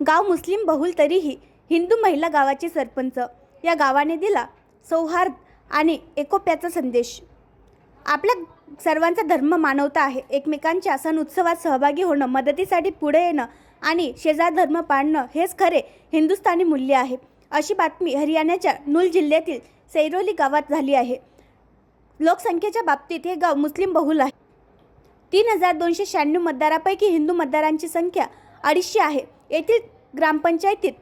गाव मुस्लिम बहुल तरीही हिंदू महिला गावाचे सरपंच. या गावाने दिला सौहार्द आणि एकोप्याचा संदेश. आपल्या सर्वांचा धर्म मानवता आहे. एकमेकांच्या सण उत्सवात सहभागी होणं मदतीसाठी पुढे येणं आणि शेजार धर्म पाळणं हेच खरे हिंदुस्थानी मूल्य आहे. अशी बातमी हरियाणाच्या नूल जिल्ह्यातील सैरोली गावात झाली आहे. लोकसंख्येच्या बाबतीत हे गाव मुस्लिम बहुल आहे. तीन हजार दोनशे शहाण्णव मतदारापैकी हिंदू मतदारांची संख्या अडीचशे आहे. येथील ग्रामपंचायतीत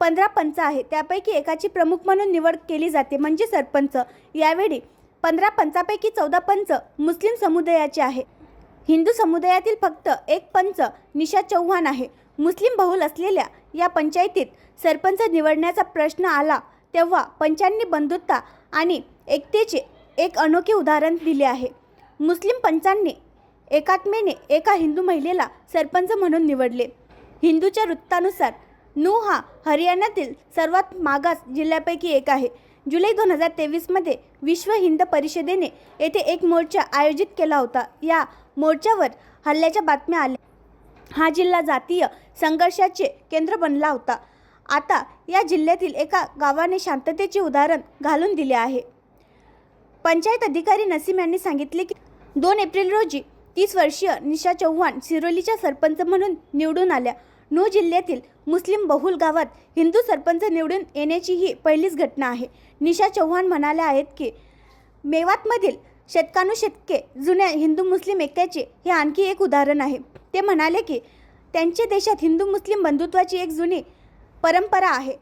पंधरा पंच आहे त्यापैकी एकाची प्रमुख म्हणून निवड केली जाते. म्हणजे सरपंच. यावेळी पंधरा पंचापैकी चौदा पंच मुस्लिम समुदायाचे आहे. हिंदू समुदायातील फक्त एक पंच निशा चौहान आहे. मुस्लिम बहुल असलेल्या या पंचायतीत सरपंच निवडण्याचा प्रश्न आला तेव्हा पंचांनी बंधुता आणि एकतेचे एक अनोखे उदाहरण दिले आहे. मुस्लिम पंचांनी एकात्मेने एका हिंदू महिलेला सरपंच म्हणून निवडले. हिंदूच्या वृत्तानुसार नू हा हरियाणातील सर्वात मागास जिल्ह्यापैकी एक आहे. जुलै दोन हजार तेवीसमध्ये विश्व हिंद परिषदेने येथे एक मोर्चा आयोजित केला होता. या मोर्चावर हल्ल्याच्या बातम्या आल्या. हा जिल्हा जातीय संघर्षाचे केंद्र बनला होता. आता या जिल्ह्यातील एका गावाने शांततेचे उदाहरण घालून दिले आहे. पंचायत अधिकारी नसीम यांनी सांगितले की दोन एप्रिल रोजी तीस वर्षीय निशा चौहान सिरोलीच्या सरपंच म्हणून निवडून आल्या. नू जिल्ह्यातील मुस्लिम बहुल गावात हिंदू सरपंच निवडून येण्याची ही पहिलीच घटना आहे. निशा चौहान म्हणाल्या आहेत की मेवातमधील शतकानुशतके जुन्या हिंदू मुस्लिम एकत्याचे हे आणखी एक उदाहरण आहे. ते म्हणाले की त्यांच्या देशात हिंदू मुस्लिम बंधुत्वाची एक जुनी परंपरा आहे.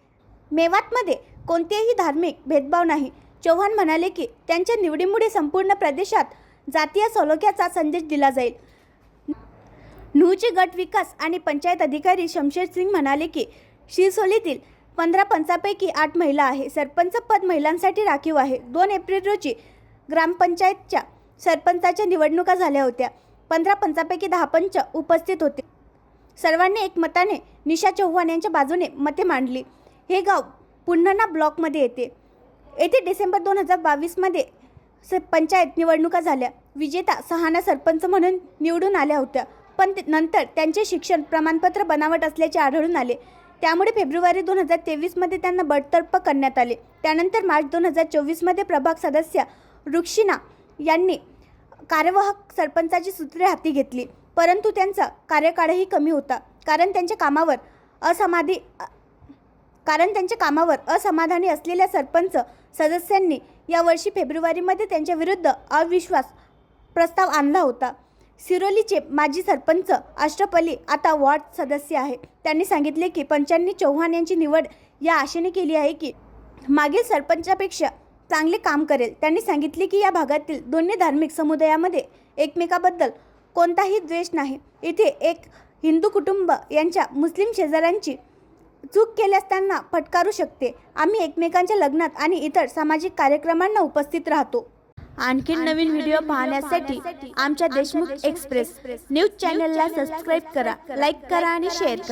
मेवातमध्ये कोणतेही धार्मिक भेदभाव नाही. चौहान म्हणाले की त्यांच्या निवडीमुळे संपूर्ण प्रदेशात जातीय सलोख्याचा संदेश दिला जाईल. नूचे गट विकास आणि पंचायत अधिकारी शमशेर सिंग म्हणाले की शिरसोलीतील पंधरा पंचापैकी आठ महिला आहे. सरपंच पद महिलांसाठी राखीव आहे. दोन एप्रिल रोजी ग्रामपंचायतच्या सरपंचाच्या निवडणुका झाल्या होत्या. पंधरा पंचापैकी दहा पंच उपस्थित होते. सर्वांनी एकमताने निशा चौहान यांच्या बाजूने मते मांडली. हे गाव पुन्हा ब्लॉकमध्ये येते. येथे डिसेंबर दोन हजार बावीसमध्ये स पंचायत निवडणुका झाल्या. विजेता सहाना सरपंच म्हणून निवडून आल्या होत्या. पण ते- नंतर त्यांचे शिक्षण प्रमाणपत्र बनावट असल्याचे आढळून आले. त्यामुळे फेब्रुवारी दोन हजार तेवीसमध्ये त्यांना बडतर्फ करण्यात आले. त्यानंतर मार्च दोन हजार चोवीसमध्ये प्रभाग सदस्य रुक्षिना यांनी कार्यवाहक सरपंचाची सूत्रे हाती घेतली. परंतु त्यांचा कार्यकाळही कमी होता. कारण त्यांच्या कामावर असमाधी कारण त्यांच्या कामावर असमाधानी असलेल्या सरपंच सदस्यांनी यावर्षी फेब्रुवारीमध्ये त्यांच्या विरुद्ध अविश्वास प्रस्ताव आणला होता. सिरोलीचे माजी सरपंच अशरफ आता वॉर्ड सदस्य आहे त्यांनी सांगितले की पंचांनी चौहान यांची निवड या आशेने केली आहे की मागील सरपंचापेक्षा चांगले काम करेल. त्यांनी सांगितले की या भागातील दोन्ही धार्मिक समुदायामध्ये एकमेकाबद्दल कोणताही द्वेष नाही. इथे एक हिंदू कुटुंब यांच्या मुस्लिम शेजाऱ्यांची चूक केल्यास त्यांना फटकारू शकते. आम्ही एकमेकांच्या लग्नात आणि इतर सामाजिक कार्यक्रमांना उपस्थित राहतो. आणखी नवीन व्हिडिओ पाहण्यासाठी आमच्या देशमुख एक्सप्रेस न्यूज चॅनलला सबस्क्राईब करा लाईक करा आणि शेअर करा.